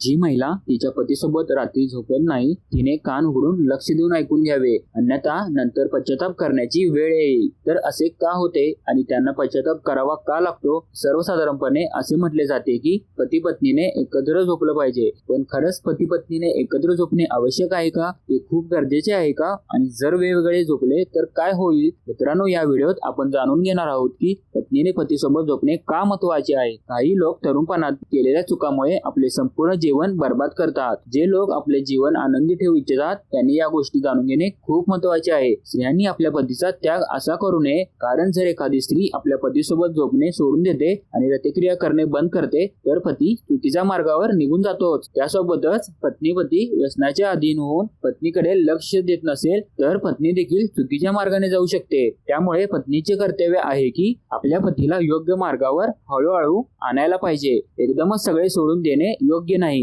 जी महिला तिच्या पतीसोबत रात्री झोपत नाही तिने कान उघडून लक्ष देऊन ऐकून घ्यावे. अन्यथा नंतर पश्चाताप करण्याची वेळ येईल. तर असे का होते आणि त्यांना पश्चाताप करावा का लागतो? सर्वसाधारणपणे असे म्हटले जाते की पती पत्नीने एकत्र झोपलं पाहिजे. पण खरंच पती पत्नीने एकत्र झोपणे आवश्यक आहे का? ते खूप गरजेचे आहे का? आणि जर वेगवेगळे झोपले तर काय होईल? मित्रांनो या व्हिडिओत आपण जाणून घेणार आहोत की पत्नीने पतीसोबत झोपणे का महत्त्वाचे आहे? काही लोक तरुणपणात केलेल्या चुकामुळे आपले संपूर्ण जीवन बर्बाद करतात. जे लोक आपले जीवन आनंदी ठेवू इच्छितात त्यांनी या गोष्टी जाणून घेणे खूप महत्त्वाचे आहे. स्त्रियांनी आपल्या पतीचा त्याग असा करू नये कारण जर एखादी स्त्री आपल्या पतीसोबत झोपणे सोडून देते आणि प्रतिक्रिया करणे बंद करते तर पती चुकीच्या मार्गावर निघून जातोच. त्यासोबतच पत्नी पती व्यसनाच्या अधीन होऊन पत्नीकडे लक्ष देत नसेल तर पत्नी देखील चुकीच्या मार्गाने जाऊ शकते. त्यामुळे पत्नीचे कर्तव्य आहे की आपल्या पतीला योग्य मार्गावर हळूहळू आणायला पाहिजे. एकदमच सगळे सोडून देणे योग्य नाही.